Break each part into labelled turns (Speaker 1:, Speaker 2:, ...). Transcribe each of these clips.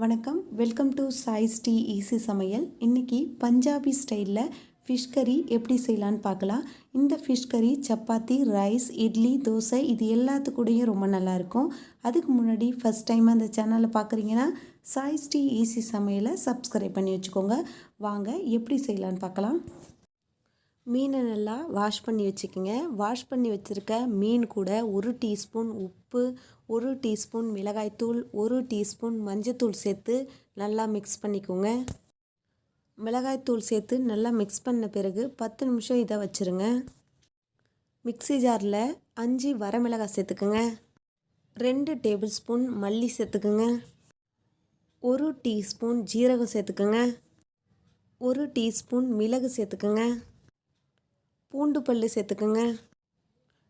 Speaker 1: வணக்கம். Welcome to choice D easy சமையல். இன்றைக்கி பஞ்சாபி ஸ்டைலில் ஃபிஷ் கறி எப்படி செய்யலான்னு பார்க்கலாம். இந்த ஃபிஷ் கறி சப்பாத்தி ரைஸ் இட்லி தோசை இது எல்லாத்துக்கூடையும் ரொம்ப நல்லாயிருக்கும் அதுக்கு முன்னாடி ஃபஸ்ட் டைம் அந்த சேனலை பார்க்குறீங்கன்னா சாய்ஸ் டீ ஈஸி சமையலை சப்ஸ்கிரைப் பண்ணி வச்சுக்கோங்க. வாங்க எப்படி செய்யலான்னு பார்க்கலாம். மீனை நல்லா வாஷ் பண்ணி வச்சுக்கோங்க. வாஷ் பண்ணி வச்சுருக்க மீன் கூட ஒரு டீஸ்பூன் உப்பு ஒரு டீஸ்பூன் மிளகாய்த்தூள் ஒரு டீஸ்பூன் மஞ்சத்தூள் சேர்த்து நல்லா மிக்ஸ் பண்ணிக்கோங்க. மிளகாய்த்தூள் சேர்த்து நல்லா மிக்ஸ் பண்ண பிறகு பத்து நிமிஷம் இதை வச்சுருங்க. மிக்ஸி ஜாரில் அஞ்சு வரமிளகாய் சேர்த்துக்குங்க. ரெண்டு டேபிள் ஸ்பூன் மல்லி சேர்த்துக்குங்க. ஒரு டீஸ்பூன் ஜீரகம் சேர்த்துக்குங்க. ஒரு டீஸ்பூன் மிளகு சேர்த்துக்குங்க. பூண்டு பல் சேர்த்துக்குங்க.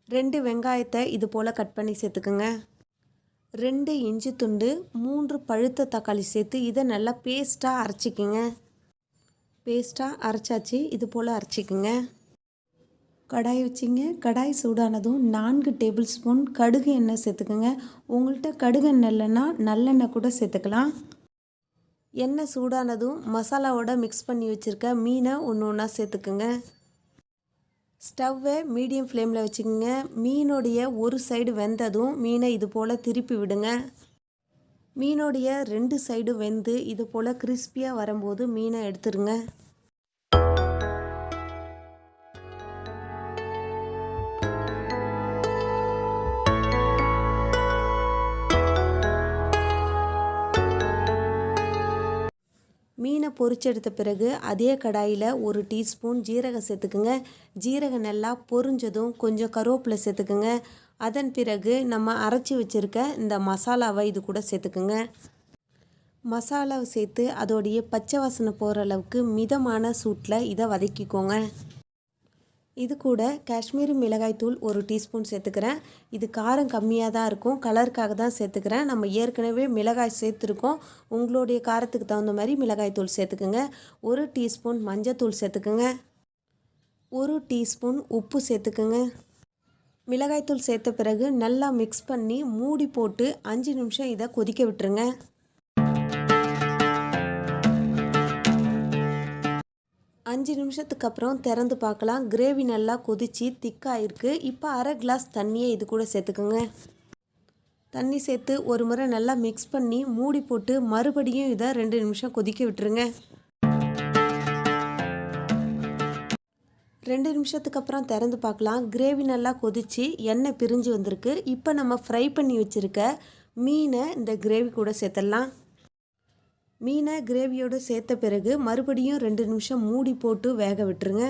Speaker 1: ரெண்டு வெங்காயத்தை இது போல் கட் பண்ணி சேர்த்துக்குங்க. ரெண்டு இஞ்சி துண்டு மூன்று பழுத்த தக்காளி சேர்த்து இதை நல்லா பேஸ்ட்டாக அரைச்சிக்கிங்க. பேஸ்ட்டாக அரைச்சாச்சு இது போல் அரைச்சிக்குங்க. கடாய் வச்சிங்க. கடாய் சூடானதும் நான்கு டேபிள் ஸ்பூன் கடுகு எண்ணெய் சேர்த்துக்குங்க. உங்கள்கிட்ட கடுகு எண்ணெய் இல்லைன்னா நல்லெண்ணெய் கூட சேர்த்துக்கலாம். எண்ணெய் சூடானதும் மசாலாவோட மிக்ஸ் பண்ணி வச்சுருக்க மீனை ஒன்று ஒன்றா சேர்த்துக்குங்க. ஸ்டவ்வை மீடியம் ஃப்ளேமில் வச்சுக்கோங்க. மீனுடைய ஒரு சைடு வெந்ததும் மீனை இது போல் திருப்பி விடுங்க. மீனுடைய ரெண்டு சைடும் வெந்து இது போல் கிறிஸ்பியாக வரும்போது மீனை எடுத்துருங்க. மீனை பொரிச்செடுத்த பிறகு அதே கடாயில் ஒரு டீஸ்பூன் ஜீரகம் சேர்த்துக்குங்க. ஜீரகம் நல்லா பொரிஞ்சதும் கொஞ்சம் கருவேப்பிலை சேர்த்துக்குங்க. அதன் பிறகு நம்ம அரைச்சி வச்சுருக்க இந்த மசாலாவை இது கூட சேர்த்துக்குங்க. மசாலாவை சேர்த்து அதோடைய பச்சை வாசனை போகிற அளவுக்கு மிதமான சூட்டில் இதை வதக்கிக்கோங்க. இது கூட காஷ்மீரி மிளகாய்த்தூள் ஒரு டீஸ்பூன் சேர்த்துக்கிறேன். இது காரம் கம்மியாக தான் இருக்கும். கலருக்காக தான் சேர்த்துக்கிறேன். நம்ம ஏற்கனவே மிளகாய் சேர்த்துருக்கோம். உங்களுடைய காரத்துக்கு தகுந்த மாதிரி மிளகாய் தூள் சேர்த்துக்குங்க. ஒரு டீஸ்பூன் மஞ்சத்தூள் சேர்த்துக்குங்க. ஒரு டீஸ்பூன் உப்பு சேர்த்துக்குங்க. மிளகாய்த்தூள் சேர்த்த பிறகு நல்லா மிக்ஸ் பண்ணி மூடி போட்டு அஞ்சு நிமிஷம் இதை கொதிக்க விட்டுருங்க. அஞ்சு நிமிஷத்துக்கு அப்புறம் திறந்து பார்க்கலாம். கிரேவி நல்லா கொதித்து திக்காயிருக்கு. இப்போ அரை கிளாஸ் தண்ணியை இது கூட சேர்த்துக்கோங்க. தண்ணி சேர்த்து ஒரு முறை நல்லா மிக்ஸ் பண்ணி மூடி போட்டு மறுபடியும் இதை ரெண்டு நிமிஷம் கொதிக்க விட்டுருங்க. ரெண்டு நிமிஷத்துக்கு அப்புறம் திறந்து பார்க்கலாம். கிரேவி நல்லா கொதித்து எண்ணெய் பிரிஞ்சு வந்திருக்கு. இப்போ நம்ம ஃப்ரை பண்ணி வச்சுருக்க மீனை இந்த கிரேவி கூட சேர்த்துடலாம். மீனை கிரேவியோடு சேர்த்த பிறகு மறுபடியும் ரெண்டு நிமிஷம் மூடி போட்டு வேக விட்டுருங்க.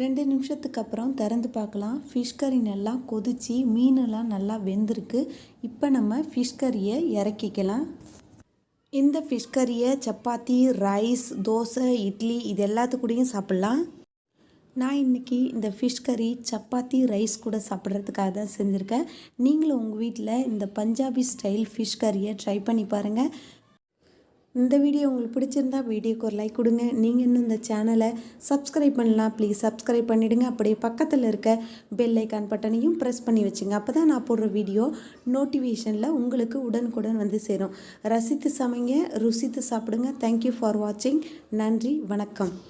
Speaker 1: ரெண்டு நிமிஷத்துக்கு அப்புறம் திறந்து பார்க்கலாம். ஃபிஷ் கறி நல்லா கொதித்து மீனெல்லாம் நல்லா வெந்திருக்கு. இப்போ நம்ம ஃபிஷ் கறியை இறக்கிக்கலாம். இந்த ஃபிஷ் கறியை சப்பாத்தி ரைஸ் தோசை இட்லி இது எல்லாத்துக்கூடையும் சாப்பிட்லாம். நான் இன்றைக்கி இந்த ஃபிஷ் கறி சப்பாத்தி ரைஸ் கூட சாப்பிட்றதுக்காக தான் செஞ்சுருக்கேன். நீங்களும் உங்கள் வீட்டில் இந்த பஞ்சாபி ஸ்டைல் ஃபிஷ் கறியை ட்ரை பண்ணி பாருங்கள் இந்த வீடியோ உங்களுக்கு பிடிச்சிருந்தா வீடியோக்கு ஒரு லைக் கொடுங்க. நீங்கள் இன்னும் இந்த சேனலை சப்ஸ்கிரைப் பண்ணலாம். ப்ளீஸ் சப்ஸ்கிரைப் பண்ணிவிடுங்க அப்படியே பக்கத்தில் இருக்க பெல் ஐக்கான் பட்டனையும் ப்ரெஸ் பண்ணி வச்சுங்க. அப்போ தான் நான் போடுற வீடியோ நோட்டிஃபிகேஷனில் உங்களுக்கு உடனுக்குடன் வந்து சேரும். ரசித்து சமைங்க ருசித்து சாப்பிடுங்க. தேங்க்யூ ஃபார் வாட்சிங் நன்றி வணக்கம்.